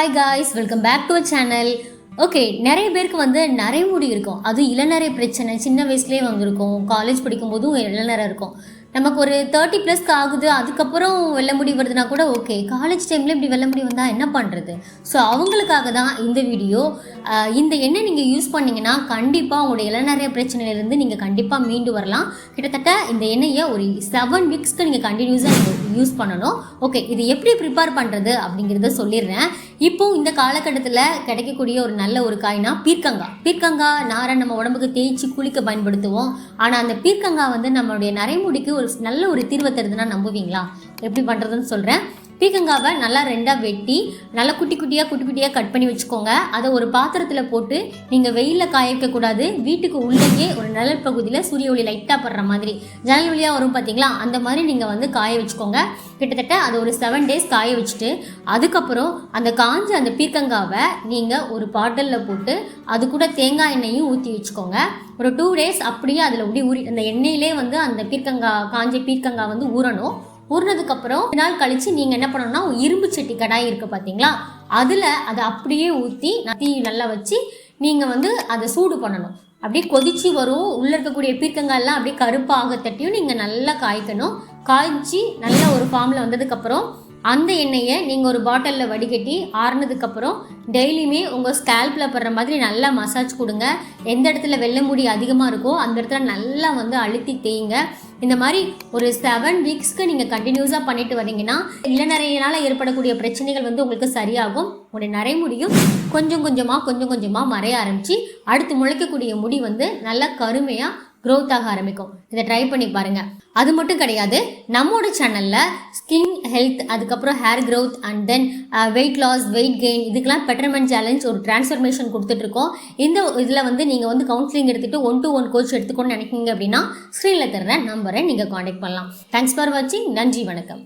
Hi guys welcome back to channel okay நிறைய பேருக்கு வந்து நிறைய முடி இருக்கும். அது இளநரை பிரச்சனை சின்ன வயசுலேயே வந்திருக்கும். காலேஜ் படிக்கும்போதும் இளநரை இருக்கும். நமக்கு ஒரு தேர்ட்டி ப்ளஸ்க்கு ஆகுது அதுக்கப்புறம் வெள்ள முடி வருதுன்னா கூட ஓகே காலேஜ் டைமில் இப்படி வெள்ள முடி வந்தால் என்ன பண்ணுறது ஸோ அவங்களுக்காக தான் இந்த வீடியோ இந்த எண்ணெய் நீங்கள் யூஸ் பண்ணீங்கன்னா கண்டிப்பாக உங்களுடைய இளநறைய பிரச்சனையிலேருந்து நீங்கள் கண்டிப்பாக மீண்டு வரலாம். கிட்டத்தட்ட இந்த எண்ணெயை ஒரு செவன் வீக்ஸ்க்கு நீங்கள் கண்டினியூஸாக யூஸ் பண்ணணும். ஓகே இது எப்படி ப்ரிப்பேர் பண்ணுறது அப்படிங்கிறத சொல்லிடுறேன். இப்போ இந்த காலகட்டத்தில் கிடைக்கக்கூடிய ஒரு நல்ல ஒரு காய்னா பீர்க்கங்காய் பீர்க்கங்காய் நாரை நம்ம உடம்புக்கு தேய்ச்சி குளிக்க பயன்படுத்துவோம். ஆனால் அந்த பீர்க்கங்காய் வந்து நம்மளுடைய நரைமுடிக்கு ஒரு நல்ல ஒரு தீர்வை தருதுன்னா நம்புவீங்களா? எப்படி பண்ணுறதுன்னு சொல்கிறேன் பீக்கங்காவை நல்லா ரெண்டாக வெட்டி நல்லா குட்டி குட்டியாக குட்டி குட்டியாக கட் பண்ணி வச்சுக்கோங்க. அதை ஒரு பாத்திரத்தில் போட்டு நீங்கள் வெயிலில் காய வைக்கக்கூடாது வீட்டுக்கு உள்ளேயே ஒரு நிழல் பகுதியில் சூரிய ஒளி லைட்டாக படுற மாதிரி. ஜன்னல் வழியாக வரும் பார்த்தீங்களா அந்த மாதிரி நீங்கள் வந்து காய வச்சுக்கோங்க. கிட்டத்தட்ட அதை ஒரு செவன் டேஸ் காய வச்சுட்டு அதுக்கப்புறம் அந்த காஞ்ச அந்த பீர்க்கங்காவை நீங்கள் ஒரு பாட்டிலில் போட்டு அது கூட தேங்காய் எண்ணெயும் ஊற்றி வச்சுக்கோங்க. ஒரு டூ டேஸ் அப்படியே அதில் அப்படியே ஊறி அந்த எண்ணெயிலே வந்து அந்த பீர்க்கங்காய் காஞ்ச பீர்க்கங்காய் வந்து ஊறணும். ஊறினதுக்கப்புறம் ஒரு நாள் கழித்து நீங்கள் என்ன பண்ணணும்னா இரும்பு சட்டி கடாய் இருக்குது பார்த்தீங்களா அதில் அதை அப்படியே ஊற்றி தீ நல்லா வச்சு நீங்கள் வந்து அதை சூடு பண்ணணும். அப்படியே கொதிச்சு வரும். உள்ளே இருக்கக்கூடிய பீர்க்கங்காயெல்லாம் அப்படியே கருப்பாக தட்டியும் நீங்கள் நல்லா காய்க்கணும். காய்ச்சி நல்ல ஒரு ஃபார்மில் வந்ததுக்கப்புறம் அந்த எண்ணெயை நீங்கள் ஒரு பாட்டிலில் வடிகட்டி ஆறுனதுக்கப்புறம் டெய்லியுமே உங்கள் ஸ்கேல்பில் படுற மாதிரி நல்லா மசாஜ் கொடுங்க. எந்த இடத்துல வெள்ளை முடி அதிகமாக இருக்கோ அந்த இடத்துல நல்லா வந்து அழுத்தி தேய்ங்க. இந்த மாதிரி ஒரு செவன் வீக்ஸ்க்கு நீங்கள் கண்டினியூஸாக பண்ணிட்டு வரீங்கன்னா இளநரையினால் ஏற்படக்கூடிய பிரச்சனைகள் வந்து உங்களுக்கு சரியாகும். உங்களுடைய நரைமுடியும் கொஞ்சம் கொஞ்சமாக கொஞ்சம் கொஞ்சமாக மறைய ஆரம்பித்து அடுத்து முளைக்கக்கூடிய முடி வந்து நல்லா கருமையாக க்ரோத் ஆக ஆரம்பிக்கும். இதை ட்ரை பண்ணி பாருங்கள் அது மட்டும் கிடையாது நம்மளோட சேனலில் ஸ்கின் ஹெல்த் அதுக்கப்புறம் hair growth and then weight loss weight gain இதுக்கெல்லாம் பெட்டர்மெண்ட் சேலஞ்ச் ஒரு டிரான்ஸ்ஃபர்மேஷன் கொடுத்துட்ருக்கோம் இந்த இதில் வந்து நீங்கள் வந்து கவுன்சிலிங் எடுத்துகிட்டு ஒன் டு ஒன் கோச் எடுத்துக்கணும்னு நினைக்கிங்க அப்படின்னா ஸ்க்ரீனில் தர்ற நம்பரை நீங்கள் காண்டாக்ட் பண்ணலாம். தேங்க்ஸ் ஃபார் வாட்சிங் நன்றி வணக்கம்.